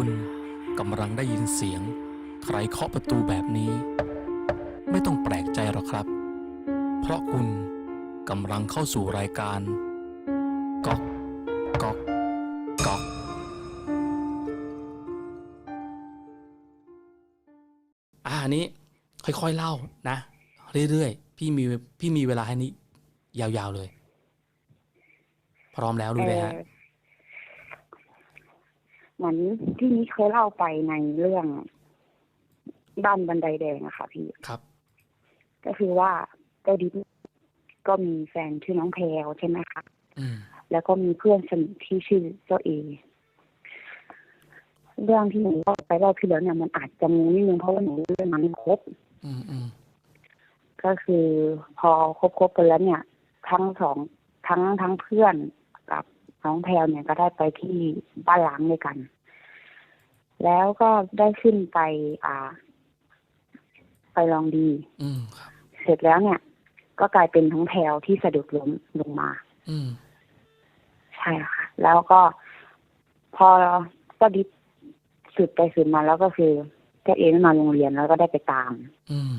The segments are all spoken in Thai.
คุณกำลังได้ยินเสียง ใครเคาะประตูแบบนี้ ไม่ต้องแปลกใจหรอกครับ เพราะคุณกำลังเข้าสู่รายการก๊อกก๊อกก๊อกอ่าอันนี้ค่อยๆเล่านะ เรื่อยๆ พี่มีพี่มีเวลาให้นี้ ยาวๆเลย พร้อมแล้วดูเลยฮะ เอ่อเหมือนที่นี้เคยเล่าไปในเรื่องบ้านบันไดแดงอะค่ะ พี่ครับ ก็คือว่าเจ้าดิบก็มีแฟนชื่อน้องแพรวใช่ไหมคะอืมแล้วก็มีเพื่อนสนิทที่ชื่อเจ้าเอเรื่องที่หนูเล่าไปรอบที่แล้วเนี่ยมันอาจจะงงนิดนึงเพราะว่าหนูเรื่องมันไม่ครบอืมอืมก็คือพอคบคบกันแล้วเนี่ย ทั้งสองทั้งทั้งเพื่อนกับ น้องแพลวเนี่ยก็ได้ไปที่บ้านล้างด้วยกัน แล้วก็ได้ขึ้นไป อ่า ไปลองดี อืมครับเสร็จแล้วเนี่ย ก็กลายเป็นทั้งแพลวที่สะดุดล้มลงมา อืมใช่ค่ะ แล้วก็พอก็ดิบสืบไปสืบมาแล้วก็คือเจ้าเอไม่มาโรงเรียนแล้วก็ได้ไปตาม อืม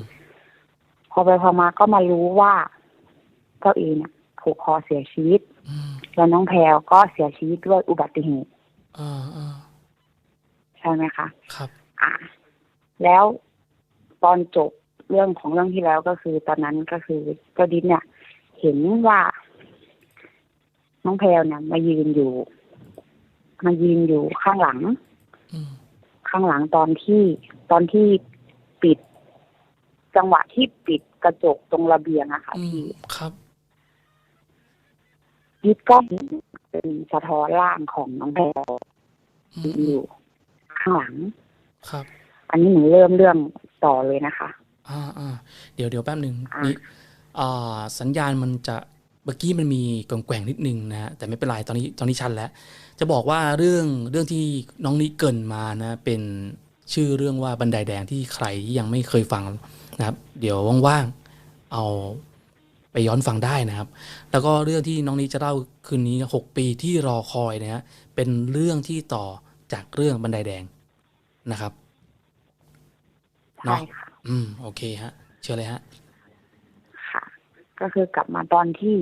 พอไปพอมาก็มารู้ว่าเจ้าเอเนี่ยผูกคอเสียชีวิตอืม แล้วน้องแพลวก็เสียชีวิตด้วยอุบัติเหตุอ่าอ่าใช่ไหมคะครับ อ่า แล้วตอนจบเรื่องของเรื่องที่แล้วก็คือตอนนั้นก็คือเจ้าดินเนี่ย เห็นว่า น้องแพลวเนี่ยมายืนอยู่ มายืนอยู่ข้างหลังอืมข้างหลังตอนที่ตอนที่ปิด จังหวะที่ปิดกระจกตรงระเบียงอะค่ะอืมพี่ครับ ยิบก็เห็นเป็นสะท้อนร่างของน้องแพลวอืยืมนอยู่ข้างหลัง ครับ อันนี้หนูเริ่มเรื่องต่อเลยนะคะ อ่าอ่าเดี๋ยวเดี๋ยวแป๊บหนึ่งอ่านี่นี่อ่า สัญญาณมันจะเมื่อกี้มันมีแกว่งๆนิดนึงนะฮะแต่ไม่เป็นไรตอนนี้ตอนนี้ชันแล้ว จะบอกว่าเรื่องเรื่องที่น้องนิเกรินมานะ เป็นชื่อเรื่องว่าบันไดแดงที่ใครที่ยังไม่เคยฟังนะครับ เดี๋ยวว่างๆเอา ไปย้อนฟังได้นะครับ แล้วก็เรื่องที่น้องนิจะเล่าคืนนี้หกปีที่รอคอยนะฮะเป็นเรื่องที่ต่อจากเรื่องบันไดแดงนะครับเนใช่อะค่ะอืม โอเคฮะ เชิญเลยฮะ ค่ะ ก็คือกลับมาตอนที่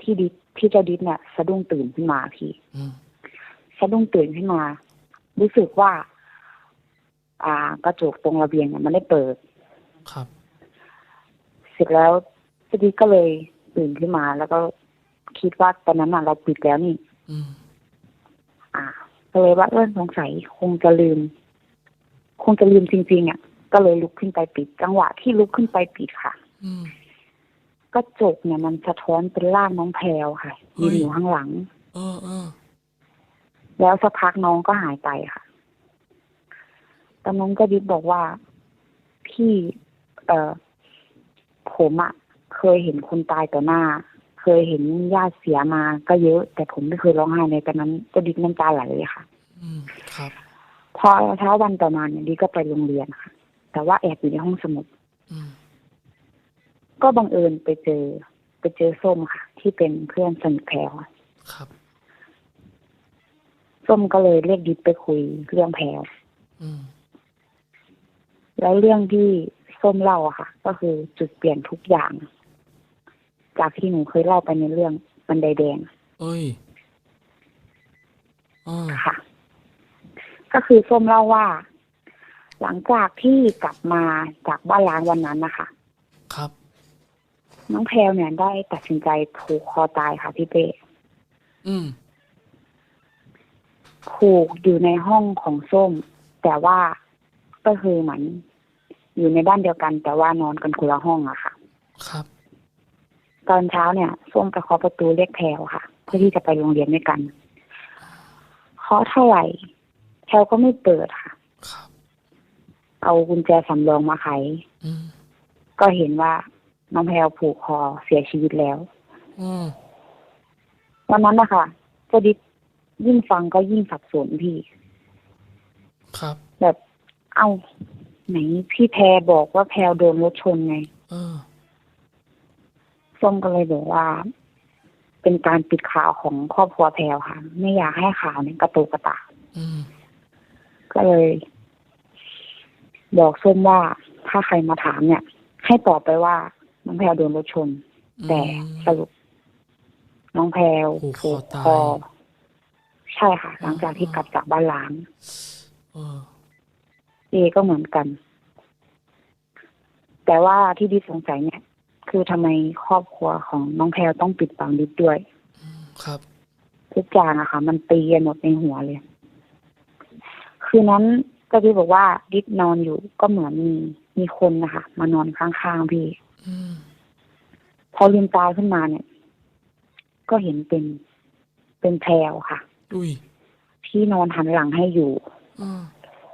ที่ดิที่เจ้าดิษเนี่ยสะดุ้งตื่นขึ้นมาพี่อืมสะดุ้งตื่นขึ้นมา รู้สึกว่า อ่ากระจกตรงระเบียงเนี่ยมันได้เปิด ครับ เสร็จแล้ว เจ้าดิษก็เลยตื่นขึ้นมา แล้วก็คิดว่าตอนนั้นน่ะเราปิดแล้วนี่อืมอ่าก็เลยว่าเออสงสัยคงจะลืม คงจะลืมจริงๆอะ ก็เลยลุกขึ้นไปปิด จังหวะที่ลุกขึ้นไปปิดค่ะอืมกระจกเนี่ยมันสะท้อนเป็นร่างน้องแพลวค่ะเฮ้ยืยนอยู่ข้างหลังเออเออแล้วสักพักน้องก็หายไปค่ะตอนนั้นก็ดิบบอกว่าพี่ เอ่อผมอะ เคยเห็นคนตายต่อหน้า เคยเห็นญาติเสียมาก็เยอะ แต่ผมไม่เคยร้องไห้ในตอนนั้นก็ดิบน้ำตาไหลเลยค่ะอืมครับ พอเช้าวันต่อมาเนี่ยดิบก็ไปโรงเรียนค่ะ แต่ว่าแอบอยู่ในห้องสมุดอืมก็บังเอิญไปเจอ ไปเจอส้มค่ะ ที่เป็นเพื่อนสนิทแพรวอะครับ ส้มก็เลยเรียกดิบไปคุยเรื่องแพรวอืมแล้วเรื่องที่ส้มเล่าอะค่ะ ก็คือจุดเปลี่ยนทุกอย่าง จากที่หนูเคยเล่าไปในเรื่องบันไดแดง เอ้ยอ่าค่ะ ก็คือส้มเล่าว่า หลังจากที่กลับมาจากบ้านล้างวันนั้นนะคะครับ น้องแพลวเนี่ยได้ตัดสินใจผูกคอตายค่ะพี่เป้อืมผูกอยู่ในห้องของส้ม แต่ว่าก็คือเหมือนอยู่ในบ้านเดียวกัน แต่ว่านอนกันคนละห้องอะค่ะ ครับ ตอนเช้าเนี่ยส้มไปเคาะประตูเรียกแพลวค่ะ เพื่อที่จะไปโรงเรียนด้วยกันเคาะเท่าไหร่แพลวก็ไม่เปิดค่ะครับเอากุญแจสำรองมาไขอืมก็เห็นว่าน้องแพลวผูกคอเสียชีวิตแล้วอืมวันนั้นนะคะเจดิษยิ่งฟังก็ยิ่งสับสนพี่ ครับ แบบ เอ้าไหนพี่แพรบอกว่าแพลวโดนรถชนไงเออ ส้มก็เลยบอกว่า เป็นการปิดข่าวของครอบครัวแพลวค่ะ ไม่อยากให้ข่าวเนี่ยกระตุกกระตากออืมก็เลย บอกส้มว่าถ้าใครมาถามเนี่ย ให้ตอบไปว่า น้องแพลวโดนรถชน แต่สรุป น้องแพลวผูกคผูอกตาคอยใช่ค่ะ หลังจากที่กลับจากบ้านล้างเออเอก็เหมือนกัน แต่ว่าที่ดิสสงสัยเนี่ย คือทำไมครอบครัวของน้องแพลวต้องปิดบังดิสด้วย ครับ ทุกอย่างอะค่ะ มันตีกันหมดในหัวเลย คืนนั้นก็ดิสบอกว่าดิสนอนอยู่ก็เหมือนมีมีคนนะคะมานอนข้างๆพี่อืมพอลืมตาขึ้นมาเนี่ย ก็เห็นเป็นเป็นแพลวค่ะอุ้ยที่นอนหันหลังให้อยู่อ่า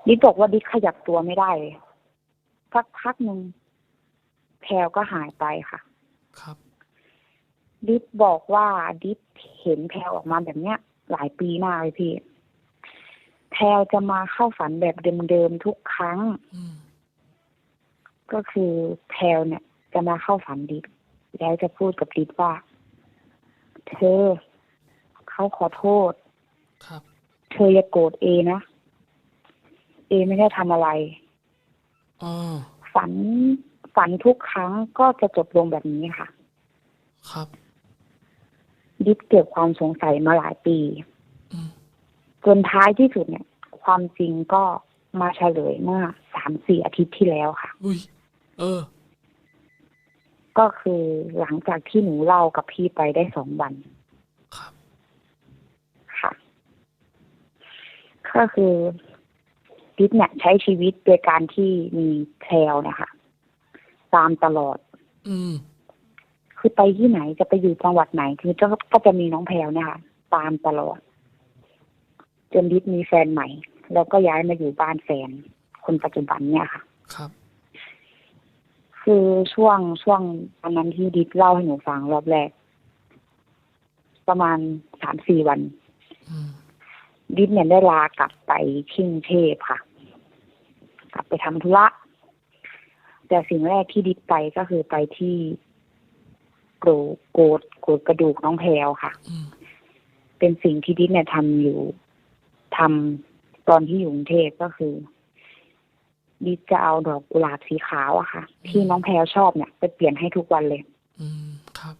ดิสบอกว่าดิสขยับตัวไม่ได้เลยสักพักหนึ่งแพลวก็หายไปค่ะ ครับ ดิสบอกว่าดิสเห็นแพลวออกมาแบบเนี้ย หลายปีมากเลยพี่ แพลวจะมาเข้าฝันแบบเดิมๆทุกครั้งอืมก็คือแพลวเนี่ย จะมาเข้าฝันดิสแล้วจะพูดกับดิสว่า เธอ เขาขอโทษ ครับ เธออย่าโกรธเอนะ เอไม่ได้ทำอะไรอ่าฝัน ฝันทุกครั้งก็จะจบลงแบบนี้ค่ะ ครับดิสเกิดความสงสัยมาหลายปีอืมจนท้ายที่สุดเนี่ย ความจริงก็มาเฉลยเมื่อสามสี่อาทิตย์ที่แล้วค่ะ อุ้ย เออ ก็คือหลังจากที่หนูเล่ากับพี่ไปได้สองวัน ครับ ค่ะ ก็คือดิสเนี่ยใช้ชีวิตโดยการที่มีแพลวเนะคะ ตามตลอด อืม คือไปที่ไหนจะไปอยู่จังหวัดไหน คือจะก็จะมีน้องแพลวเนี่ยค่ะ ตามตลอด จนดิสมีแฟนใหม่ แล้วก็ย้ายมาอยู่บ้านแฟน คนปัจจุบันเนี่ยค่ะ ครับ คือช่วงช่วงตอนนั้นที่ดิสเล่าให้หนูฟังรอบแรก ประมาณสามสี่วัน อืม ดิสเนี่ยได้ลากลับไปที่กรุงเทพค่ะ กลับไปทำธุระ แต่สิ่งแรกที่ดิสไปก็คือไปที่โกรโกดโกดกระดูกน้องแพลวค่ะอืมเป็นสิ่งที่ดิสเนี่ยทำอยู่ทำตอนที่อยู่กรุงเทพก็คือ ดิสจะเอาดอกกุหลาบสีขาวอะค่ะ ที่น้องแพลวชอบเนี่ยไปเปลี่ยนให้ทุกวันเลย อืมครับ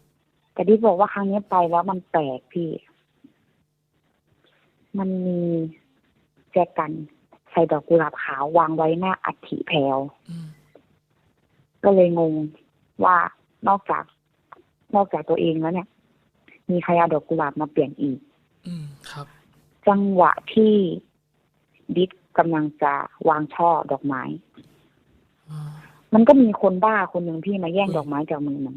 แต่ดิสบอกว่าครั้งนี้ไปแล้วมันแปลกพี่ มันมีแจกันใส่ดอกกุหลาบขาววางไว้หน้าอัฐิแพลวอืม ก็เลยงงว่านอกจาก นอกจากตัวเองแล้วเนี่ย มีใครเอาดอกกุหลาบมาเปลี่ยนอีก อืมครับ จังหวะที่ดิสกำลังจะวางช่อดอกไม้อ่ามันก็มีคนบ้าคนหนึ่งที่มาแย่งอุ้ยดอกไม้จากมือมัน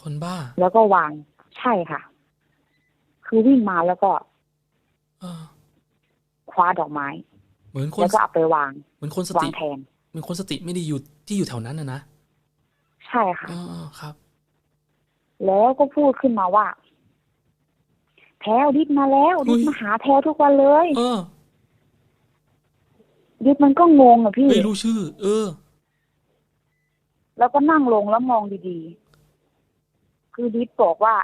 คนบ้า แล้วก็วางใช่ค่ะ คือวิ่งมาแล้วก็อ่าคว้าดอกไม้ เหมือนคนแล้วก็เอาไปวาง เหมือนคนสวาติงแทนเห มือนคนสติไม่ดีอยู่ที่อยู่แถวนั้นนะนะใช่ค่ะอ่าครับ แล้วก็พูดขึ้นมาว่าแพลวดิดมาแล้วอุ๊ดิดยมาหาแพลวทุกวันเลยเออดิดมันก็งงอะพี่ไม่รู้ชื่อ เออ แล้วก็นั่งลงแล้วมองดีๆ คือดิดบอกว่า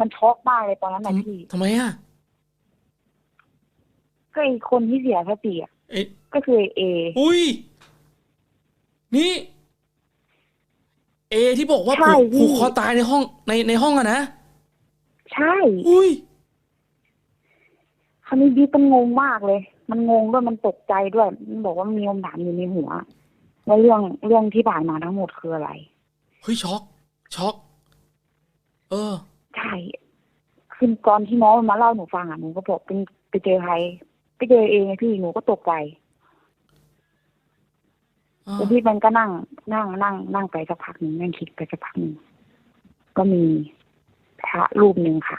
มันช็อกมากเลยตอนนั้นนะพี่ทำไมอะก็ไอีคนที่เสียสติอะเอ๊ะ ก็คือไอ้เอ อุ้ย นี่ เอที่บอกว่าใช่ผูกพี่ ผูกคอตายในห้องในในห้องอะนะ ใช่ อุ้ย คราวนี้ดิดมันงงมากเลย มันงงด้วยมันตกใจด้วย มันบอกว่ามันมีคำถามอยู่ในหัวว่าเรื่องเรื่องที่ผ่านมาทั้งหมดคืออะไร เฮ้ยช็อก ช็อก เออ ใช่ คือตอนที่น้องมันมาเล่าหนูฟังอะหนูก็บอกเป็นไปเจอใครไปเจอเองไงพี่หนูก็ตกใจอ่า แล้วพี่มันก็นั่งนั่งนั่ง นั่งไปสักพักหนึ่งนั่งคิดไปสักพักหนึ่งก็มีพระรูปหนึ่งค่ะ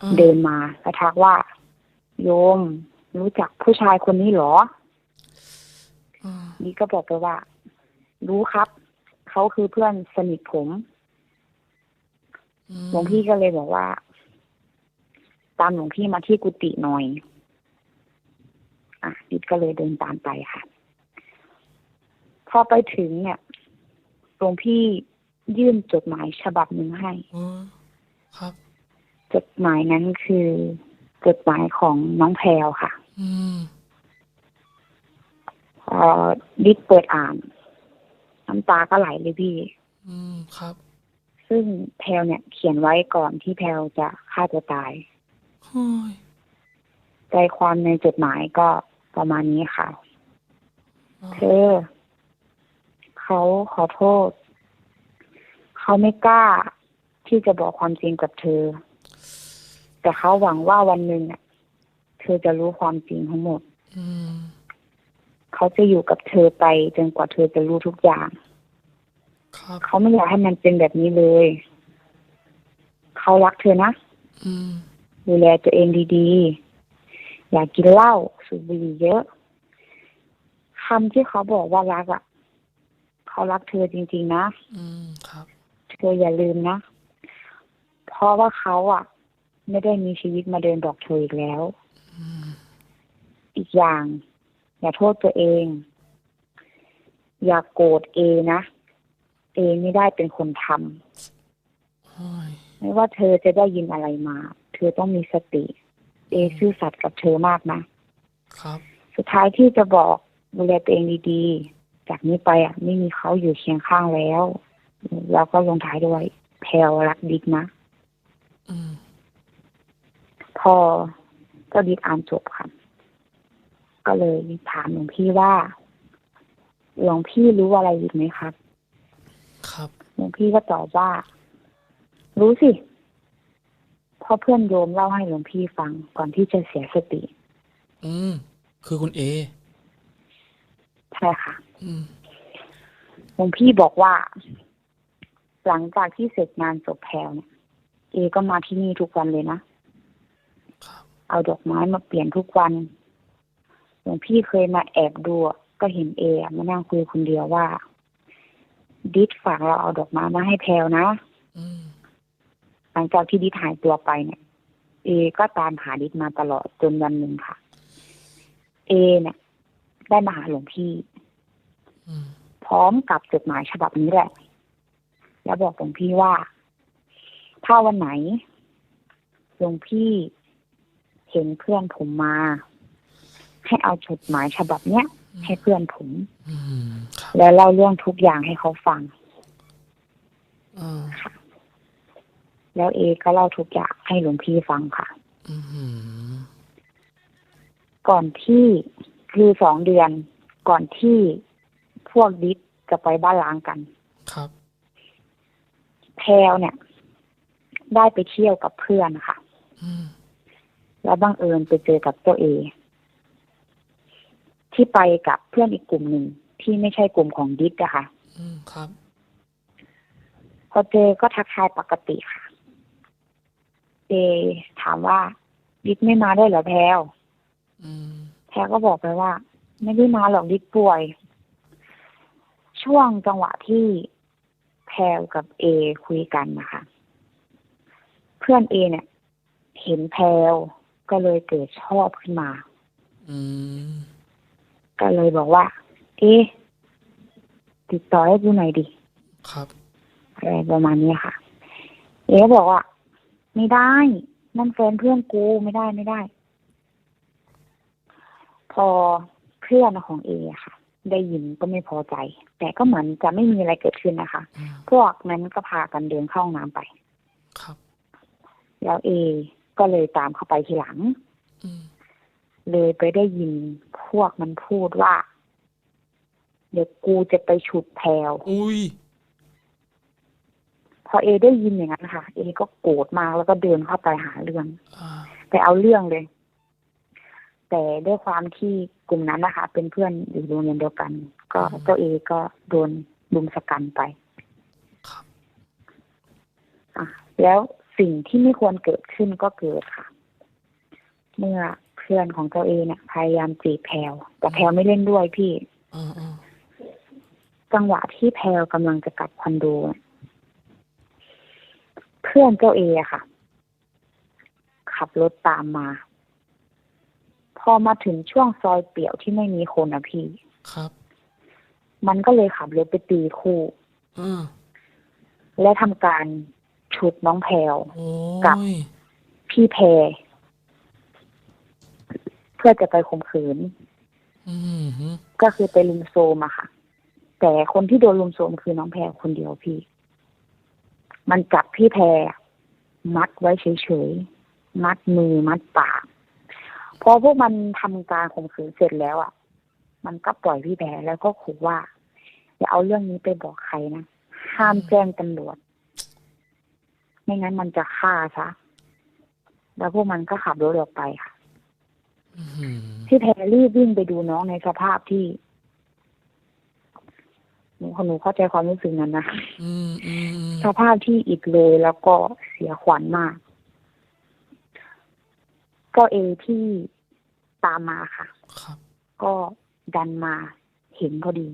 อ่าเดินมาแล้วทักว่า โยมรู้จักผู้ชายคนนี้เหรออ่านี่ก็บอกไปว่า รู้ครับ เขาคือเพื่อนสนิทผมอืมหลวงพี่ก็เลยบอกว่า ตามหลวงพี่มาที่กุฏิหน่อย อะดิดก็เลยเดินตามไปค่ะพ อไปถึงเนี่ยหลวงพี่ยื่นจดหมายฉบับหนึ่งให้เออครับ จดหมายนั้นคือจดหมายของน้องแพลวค่ะอืมพอดิดเปิดอ่าน น้ำตาก็ไหลเลยพี่ อืมครับ ซึ่งแพลวเนี่ย เขียนไว้ก่อนที่แพลวจะฆ่าตัวตายโอ้ยใจความในจดหมายก็ประมาณนี้ค่ะอ๋อเธอ เขาขอโทษ เขาไม่กล้าที่จะบอกความจริงกับเธอ แต่เขาหวังว่าวันหนึ่งน่ะเธอจะรู้ความจริงทั้งหมดเขาจะอยู่กับเธอไปจนกว่าเธอจะรู้ทุกอย่างเขาไม่อยากให้มันเป็นแบบนี้เลย เขารักเธอนะอดูแลตัวเองดีๆ อย่ากกินเหล้าสูบบุหรี่เยอะคำที่เขาบอกว่ารักอะ่ะ เขารักเธอจริง ๆ นะอืมครับ เธออย่าลืมนะ เพราะว่าเขาอะ่ะ ไม่ได้มีชีวิตมาเดินบอกเธออีกแล้วอืมอีกอย่าง อย่าโทษตัวเอง อย่าโกรธเอนะ เอไม่ได้เป็นคนทำโอ้ยไม่ว่าเธอจะได้ยินอะไรมา เธอต้องมีสติ เอซื่อสัตย์กับเธอมากนะครับ สุดท้ายที่จะบอกดูแลตัวเองดีๆ จากนี้ไปอะไม่มีเขาอยู่เคียงข้างแล้ว แล้วก็ลงท้ายด้วยแพลวรักดิกนะอืมพอก็ดิกอ่านจบค่ะ ก็เลยถามหลวงพี่ว่าหลวงพี่รู้อะไรอีกไหมครับ ครับหลวงพี่ก็ตอบว่า รู้สิเพราะเพื่อนโยมเล่าให้หลวงพี่ฟังก่อนที่จะเสียสติ อืมคือคุณเอ ใช่ค่ะอืม หลวงพี่บอกว่า หลังจากที่เสร็จงานศพแพลวเนี่ย เอก็มาที่นี่ทุกวันเลยนะครับเอาดอกไม้มาเปลี่ยนทุกวันหลวงพี่เคยมาแอบดูอะก็เห็นเออะมานั่งคุยคนเดียวว่า ดิดฝากเราเอาดอกไม้มาให้แพลวนะอืมหลังจากที่ดิดหายตัวไปเนี่ย เอ ก็ตามหาดิดมาตลอดจนวันหนึ่งค่ะ เอ เนี่ย ได้มาหาหลวงพี่อืม พร้อมกับจดหมายฉบับนี้แหละ แล้วบอกหลวงพี่ว่า ถ้าวันไหนหลวงพี่เห็นเพื่อนผมมา ให้เอาจดหมายฉบับเนี้ยให้เพื่อนผมอืมครับแล้วเล่าเรื่องทุกอย่างให้เขาฟังอ่าแล้วเอก็เล่าทุกอย่างให้หลวงพี่ฟังค่ะอืมก่อนที่คือสองเดือนก่อนที่ พวกดิสจะไปบ้านล้างกัน ครับ แพลวเนี่ย ได้ไปเที่ยวกับเพื่อนค่ะอืมแล้วบังเอิญไปเจอกับตัวเอ ที่ไปกับเพื่อนอีกกลุ่มหนึ่งที่ไม่ใช่กลุ่มของดิสอะค่ะ อืมครับ พอเจอก็ทักทายปกติค่ะเอถามว่าดิสไม่มาได้วยเหรอแพลวอืมแพลก็บอกไปว่า ไม่ได้มาหรอกดิสป่วย ช่วงจังหวะที่แพลกับเอคุยกันนะคะ เพื่อนเอเนี่ย เห็นแพลก็เลยเกิดชอบขึ้นมาอืมก็เลยบอกว่า เอ๊ะติดต่อให้กูหน่อยดิ ครับอะไรประมาณนี้ค่ะ เอ๊ะบอกว่าไม่ได้ นั่นแฟนเพื่อนกูไม่ได้ไม่ได้ พอเพื่อนของเอค่ะ ได้ยินก็ไม่พอใจ แต่ก็เหมือนจะไม่มีอะไรเกิดขึ้นนะคะอืมพวกนั้นก็พากันเดินเข้าห้องน้ำไป ครับ แล้วเอ ก็เลยตามเข้าไปทีหลังอืมเลยไปได้ยินพวกมันพูดว่า เดี๋ยวกูจะไปฉุดแพลวอุ้ยพอเอได้ยินอย่างนั้นค่ะ เอก็โกรธมากแล้วก็เดินเข้าไปหาเรื่องอ่าไปเอาเรื่องเลย แต่ด้วยความที่กลุ่มนั้นนะคะ เป็นเพื่อนอยู่โรงเรียนเดียวกัน ก็เจ้าเอก็โดนลุมสกรรมไปครับอะแล้วสิ่งที่ไม่ควรเกิดขึ้นก็เกิดค่ะ เมื่อเพื่อนของเจ้าเอเนี่ยพยายามจีบแพลวแต่แพลวไม่เล่นด้วยพี่อ่าอ่าจังหวะที่แพลวกำลังจะกลับคอนโดเนี่ยเพื่อนเจ้าเออะค่ะ ขับรถตามมา พอมาถึงช่วงซอยเปี่ยวที่ไม่มีคนอะพี่ ครับ มันก็เลยขับรถไปตีคู่อ่าและทำการฉุดน้องแพลวโอ้กับยพี่แพรเพื่อจะไปข่มขืนอืมฮึก็คือไปลุมโซมอะค่ะ แต่คนที่โดนลุมโซมคือน้องแพรคนเดียวพี่ มันจับพี่แพรมัดไว้เฉยๆ มัดมือมัดปาก พอพวกมันทำการข่มขืนเสร็จแล้วอะมันก็ปล่อยพี่แพรแล้วก็ขู่ว่าอย่าเอาเรื่องนี้ไปบอกใครนะห้ามแจ้งตำรวจ ไม่งั้นมันจะฆ่าซะแล้วพวกมันก็ขับรถออกไปค่ะอืมพี่แพรรีบวิ่งไปดูน้องในสภาพที่หนูหนูเข้าใจความรู้สึกนั้นนะอืมอืมอืมสภาพที่อิดเลยแล้วก็เสียขวัญมาก ก็เอที่ตามมาค่ะ ครับ ก็ดันมาเห็นพอดี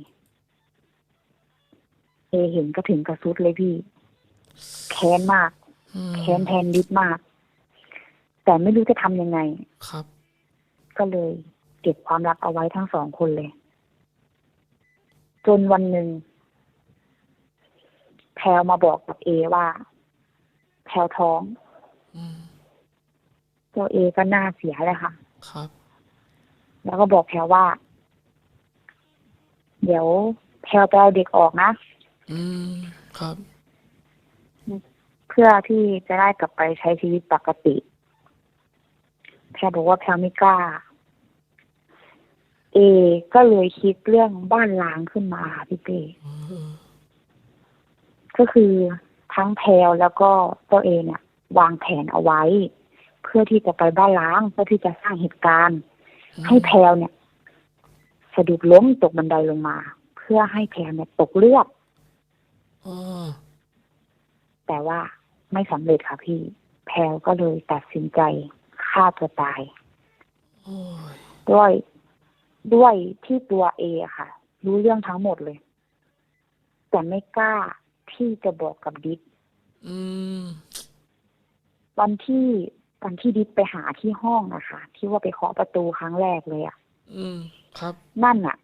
เอเห็นก็ถึงกระซุดเลยพี่ แค้นมาก อืมแค้นแทนดิดมาก แต่ไม่รู้จะทำยังไง ครับ ก็เลยเก็บความลับเอาไว้ทั้งสองคนเลย จนวันหนึ่งแพลวมาบอกกับเอว่า แพลวท้อง อืม ตัวเอก็น่าเสียเลยค่ะ ครับ แล้วก็บอกแพลวว่า เดี๋ยวแพลวไปเอาเด็กออกนะ อืม ครับ เพื่อที่จะได้กลับไปใช้ชีวิตปกติ แพลวบอกว่าแพลวไม่กล้า เอ ก็เลยคิดเรื่องบ้านล้างขึ้นมาค่ะพี่เป้เออก็คือทั้งแพลวแล้วก็ตัวเองเนี่ยวางแผนเอาไว้ เพื่อที่จะไปบ้านล้างเพื่อที่จะสร้างเหตุการณ์ ให้แพลวเนี่ยสะดุดล้มตกบันไดลงมา เพื่อให้แพลวเนี่ยตกเลือดอ๋อแต่ว่าไม่สำเร็จค่ะพี่ แพลวก็เลยตัดสินใจฆ่าตัวตายโอ้ยด้วยด้วยที่ตัวเออะค่ะ รู้เรื่องทั้งหมดเลย แต่ไม่กล้าที่จะบอกกับดิกอืมวันที่ วันที่ดิกไปหาที่ห้องนะคะที่ว่าไปเคาะประตูครั้งแรกเลยอะอืม ครับ นั่นอะ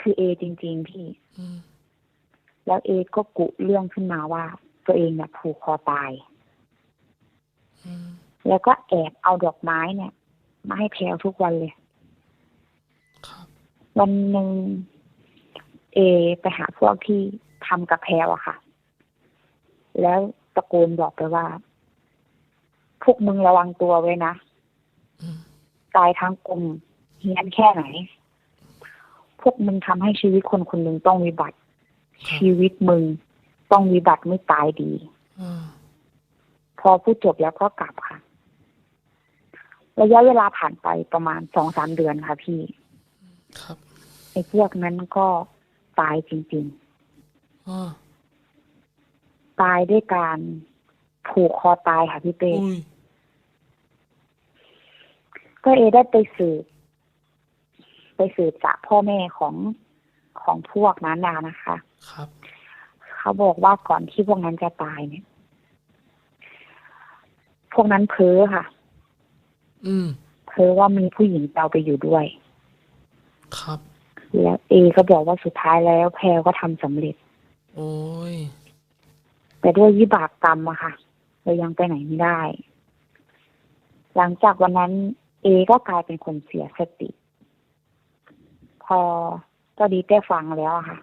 คือเอจริง ๆ พี่ อืม แล้วเอก็กุเรื่องขึ้นมาว่า ตัวเองเนี่ยผูกคอตาย อืม แล้วก็แอบเอาดอกไม้เนี่ย มาให้แพลวทุกวันเลย ครับ วันหนึ่งเอ ไปหาพวกที่ทำกับแพลวอะค่ะ แล้วตะโกนบอกไปว่า พวกมึงระวังตัวไว้นะอืมตายทั้งกลมเฮี้ยนแค่ไหน พวกมึงทำให้ชีวิตคนคนหนึ่งต้องวิบัติครับชีวิตมึงต้องวิบัติไม่ตายดีอ่าพอพูดจบแล้วก็กลับค่ะ ระยะเวลาผ่านไปประมาณสองสามเดือนค่ะพี่ ครับไอ้พวกนั้นก็ตายจริงอ่าๆตายด้วยการผูกคอตายค่ะพี่เป้อุ้ย ก็เอได้ไปสืบไปสืบจากพ่อแม่ของของพวกนั้นน่ะนะคะ ครับ เขาบอกว่าก่อนที่พวกนั้นจะตายเนี่ย พวกนั้นเพ้อค่ะ อืม เพ้อว่ามีผู้หญิงเตาไปอยู่ด้วย ครับ แล้วเอก็บอกว่าสุดท้ายแล้วแพรก็ทำสำเร็จ โอ้ย แต่ด้วยวิบากกรรมอะค่ะเรายังไปไหนไม่ได้ หลังจากวันนั้น เอก็กลายเป็นคนเสียสติ พอก็ดีได้ฟังแล้วอะค่ะ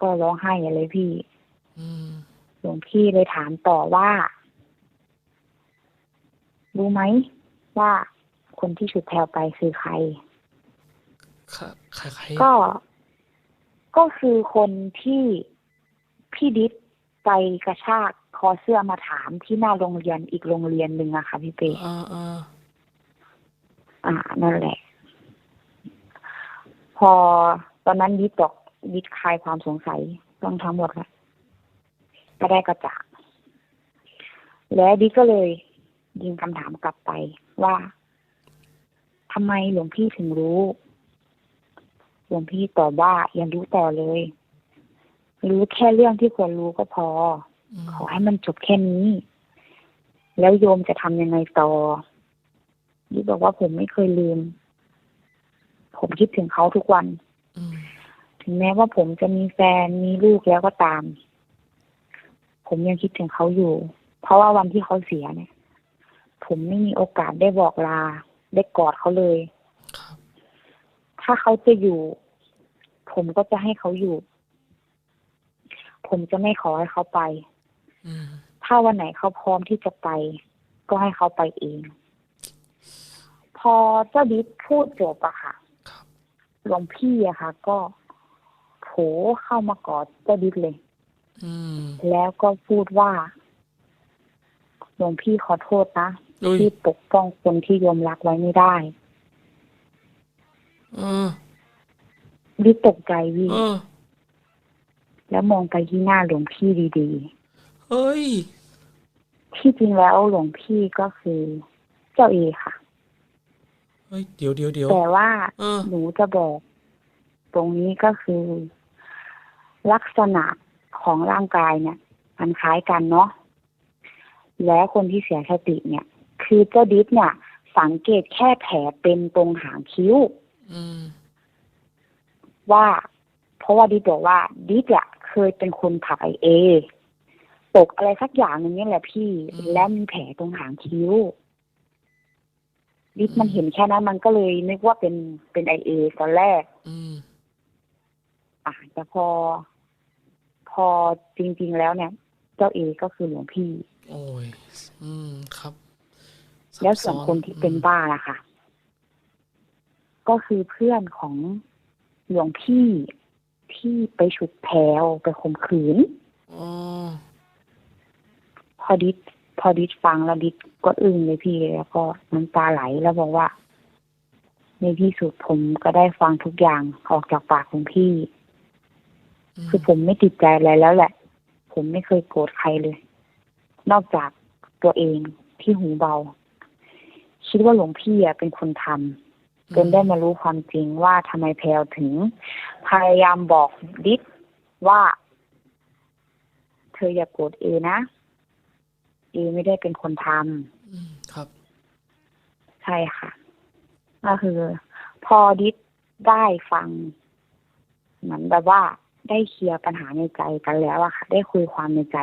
ก็ร้องไห้ใหญ่เลยพี่อืมหลวงพี่เลยถามต่อว่า รู้ไหมว่าคนที่ฉุดแพลวไปคือใครค่ะใครใครก็ ก็คือคนที่พี่ดิษไปกระชากคอเสื้อมาถามที่หน้าโรงเรียนอีกโรงเรียนหนึ่งอะค่ะพี่เป้อ่า อ่าอ่านั่นแหละ พอตอนนั้นดิษบอกดิษคลายความสงสัยเรื่องทั้งหมดแล้วก็ได้กระจ่างแล้วดิษก็เลยยิงคำถามกลับไปว่าทำไมหลวงพี่ถึงรู้ หลวงพี่ตอบว่าอย่ารู้ต่อเลย รู้แค่เรื่องที่ควรรู้ก็พออืมขอให้มันจบแค่นี้ แล้วโยมจะทำยังไงต่อ ดิบอกว่าผมไม่เคยลืม ผมคิดถึงเขาทุกวันอืมถึงแม้ว่าผมจะมีแฟนมีลูกแล้วก็ตาม ผมยังคิดถึงเขาอยู่ เพราะว่าวันที่เขาเสียเนี่ย ผมไม่มีโอกาสได้บอกลา ได้กอดเขาเลยครับถ้าเขาจะอยู่ ผมก็จะให้เขาอยู่ ผมจะไม่ขอให้เขาไปอืมถ้าวันไหนเขาพร้อมที่จะไป ก็ให้เขาไปเองพ อเจ้าดิษพูดจบอะค่ะครับหลวงพี่อะค่ะ ก็โผเข้ามากอดเจ้าดิษเลยอืมแล้วก็พูดว่าหลวงพี่ขอโทษนะเอ้ยที่ปกป้องคนที่ยอมรักไว้ไม่ได้เออดิษตกใจพี่เออแล้วมองไปที่หน้าหลวงพี่ดีเฮ้ยๆที่จริงแล้วหลวงพี่ก็คือเจ้าเอค่ะเฮ้ยเดี๋ยวเดี๋ยวเดี๋ยวแต่ว่าเออหนูจะบอก ตรงนี้ก็คือ ลักษณะของร่างกายเนี่ย มันคล้ายกันเนาะและคนที่เสียสติเนี่ย คือเจ้าดิษเนี่ย สังเกตแค่แผลเป็นตรงหางคิ้วอืมว่า เพราะว่าดิษบอกว่า ดิษอะเคยเป็นคนผลักไอเอตกอะไรสักอย่างหนึงนี่แหละพี่ และมีแผลตรงหางคิ้ว ดิษมันเห็นแค่นั้นมันก็เลยนึกว่าเป็นเป็นไอเอตอนแรก อืมอะแต่พอ พอจริง ๆ แล้วเนี่ย เจ้าเอก็คือหลวงพี่ โอ้ย อืมครับซับแล้วส่วนซ้อคนที่เป็นบ้าล่ะค่ะ ก็คือเพื่อนของหลวงพี่ที่ไปฉุดแพรวไปข่มขืน อ๋อ พอดิษ พอดิษฟังแล้วดิษก็อึ้งเลยพี่แล้วก็น้ำตาไหลแล้วบอกว่า ในที่สุดผมก็ได้ฟังทุกอย่างออกจากปากของพี่อืมคือผมไม่ติดใจอะไรแล้วแหละ ผมไม่เคยโกรธใครเลย นอกจากตัวเองที่หูเบา คิดว่าหลวงพี่อะเป็นคนทำจนได้มารู้ความจริงว่าทำไมแพลวถึง พยายามบอกดิษว่า เธออย่าโกรธเอนะ เอไม่ได้เป็นคนทำอืมครับ ใช่ค่ะ ก็คือ พอดิษได้ฟัง เหมือนแบบว่าได้เคลียร์ปัญหาในใจกันแล้วอะค่ะ ได้คุยความในใจ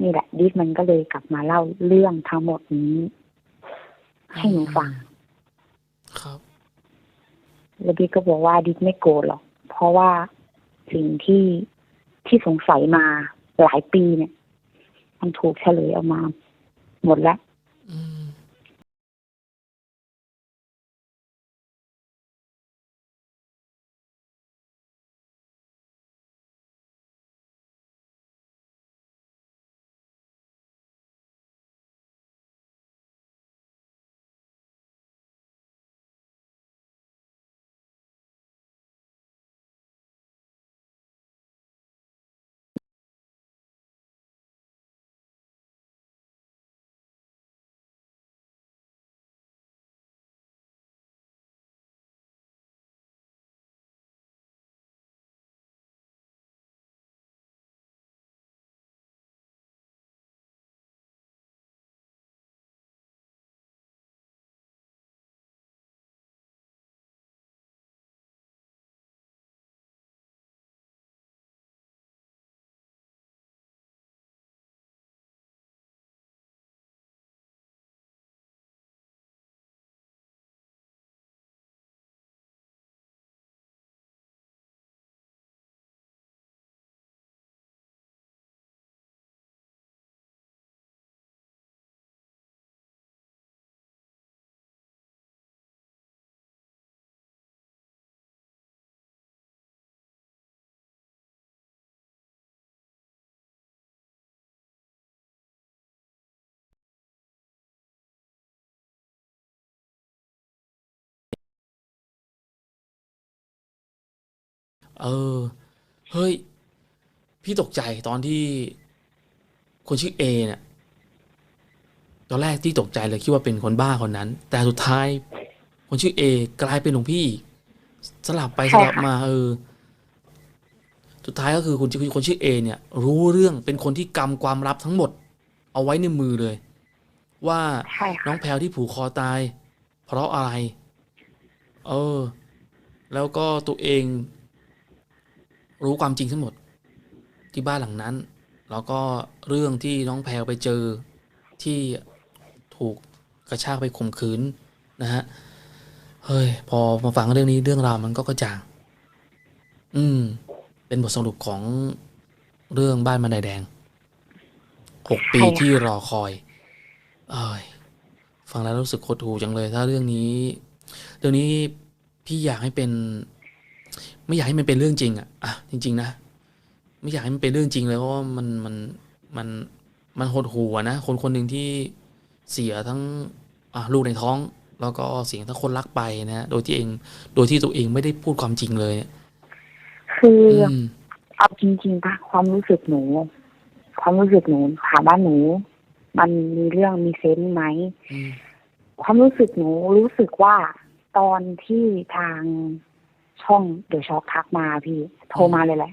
นี่แหละ ดิษมันก็เลยกลับมาเล่าเรื่องทั้งหมดนี้ ให้หนูฟัง ครับแล้วดิษก็บอกว่าดิษไม่โกรธหรอก เพราะว่าสิ่งที่ที่สงสัยมาหลายปีเนี่ย มันถูกเฉลยออกมา หมดแล้ว เออ เฮ้ย พี่ตกใจตอนที่คนชื่อเอเนี่ยตอนแรกที่ตกใจเลยคิดว่าเป็นคนบ้าคนนั้น แต่สุดท้าย คนชื่อเอกลายเป็นหลวงพี่ สลับไปสใช่ลับค่ะมาเออสุดท้ายก็คือคนชื่อคนชื่อเอเนี่ย รู้เรื่องเป็นคนที่กำความลับทั้งหมด เอาไว้ในมือเลย ว่าใช่น้ค่ะองแพลวที่ผูกคอตาย เพราะอะไร เออ แล้วก็ตัวเอง รู้ความจริงทั้งหมดที่บ้านหลังนั้น แล้วก็เรื่องที่น้องแพลวไปเจอที่ถูกกระชากไปข่มขืนนะฮะเฮ้ยพอมาฟังเรื่องนี้เรื่องราวมันก็กระจ่าง อืม เป็นบทสรุปของเรื่องบ้านบันไดแดงหกปีใช่ค่ะที่รอคอย เอ้ยฟังแล้วรู้สึกโคตรหูจังเลย ถ้าเรื่องนี้ เรื่องนี้พี่อยากให้เป็น ไม่อยากให้มันเป็นเรื่องจริงอะอะจริง ๆ นะไม่อยากให้มันเป็นเรื่องจริงเลยเพราะว่ามันมันมันมันหดหูอะนะคนคนหนึ่งที่เสียทั้งอะลูกในท้อง แล้วก็เสียทั้งคนรักไปนะโดยที่เอง โดยที่ตัวเองไม่ได้พูดความจริงเลยเนี่ยคือออืมเอาจริงๆปะความรู้สึกหนู ความรู้สึกหนูถามว่าหนู มันมีเรื่องมีเซนส์ไหมอืมความรู้สึกหนูรู้สึกว่าตอนที่ทาง ช่องเดอะช็อคทักมาพี่โทรมาเลยแหละ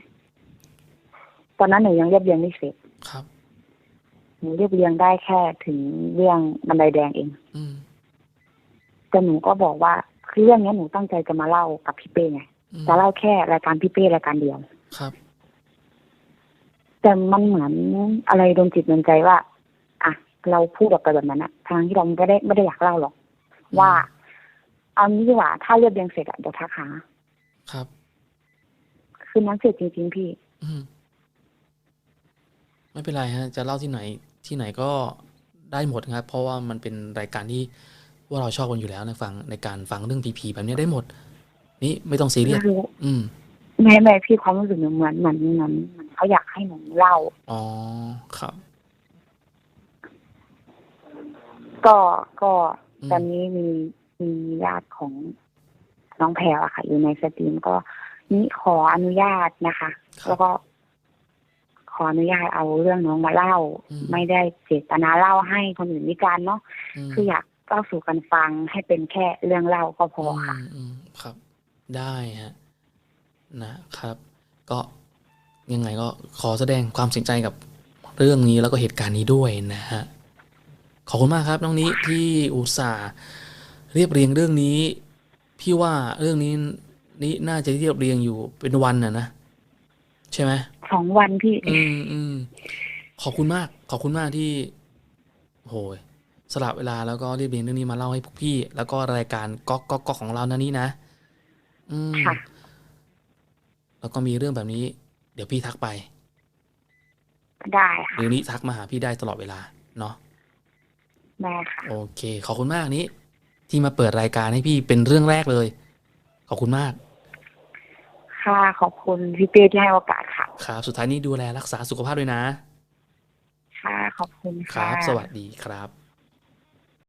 ตอนนั้นหนูยังเรียบเรียงไม่เสร็จครับหนูเรียบเรียงได้แค่ถึงเรื่องบันไดแดงเอง อืมแต่หนูก็บอกว่าคือเรื่องเนี้ยหนูตั้งใจจะมาเล่ากับพี่เป้ไงอืมจะเล่าแค่รายการพี่เป้รายการเดียวครับ แต่มันเหมือนอะไรโดนจิตโดนใจว่าอะเราพูดออกไปแบบนั้นอะทางที่เราไม่ได้ไม่ได้อยากเล่าหรอกว่าเอานี้ดีกว่าถ้าเรียบเรียงเสร็จอะเดี๋ยวทักหา ครับ คืนนั้นเสร็จจริง ๆ พี่ อืมไม่เป็นไรฮะ จะเล่าที่ไหนที่ไหนก็ได้หมดครับ เพราะว่ามันเป็นรายการที่ว่าเราชอบกันอยู่แล้วนะฟังในการฟังเรื่องผีๆแบบนี้ได้หมด นี่ไม่ต้องซีเรียสไม่รู้ อืมไม่ไม่พี่ความรู้สึกหนูเหมือนเหมือนเหมือนเหมือนเขาอยากให้หนูเล่า อ๋อ ครับ ก็ก็อืม ตอนนี้มีมีญาติของ น้องแพรวอะค่ะ อยู่ในสตรีมก็นี่ขออนุญาตนะคะครับแล้วก็ขออนุญาตเอาเรื่องน้องมาเล่าอืมไม่ได้เจตนาเล่าให้คนอื่นวิจารณ์เนาะมคืออยากเล่าสู่กันฟังให้เป็นแค่เรื่องเล่าก็พอค่ะมอืมครับ ได้ฮะนะครับ ก็ยังไงก็ขอแสดงความเสียใจกับเรื่องนี้แล้วก็เหตุการณ์นี้ด้วยนะฮะขอบคุณมากครับ น้องนี้ที่อุตส่าห์เรียบเรียงเรื่องนี้ พี่ว่าเรื่องนี้นี่น่าจะเรียบเรียงอยู่เป็นวันน่ะนะใช่ไหมสองวันพี่ อืมอืมขอบคุณมาก ขอบคุณมากที่โหยสละเวลาแล้วก็เรียบเรียงเรื่องนี้มาเล่าให้พวกพี่ แล้วก็รายการก๊อกก๊อกก๊อกของเรานะนี่นะอืมค่ะ แล้วก็มีเรื่องแบบนี้ เดี๋ยวพี่ทักไปได้ค่ะ เดี๋ยวนี้ทักมาหาพี่ได้ตลอดเวลาเนาะได้ค่ะ โอเค ขอบคุณมากนี้ ที่มาเปิดรายการให้พี่เป็นเรื่องแรกเลย ขอบคุณมาก ค่ะ ขอบคุณพี่เป้ที่ให้โอกาสค่ะ ครับ สุดท้ายนี้ดูแลรักษาสุขภาพด้วยนะ ค่ะ ขอบคุณคค่ะรับ สวัสดีครับ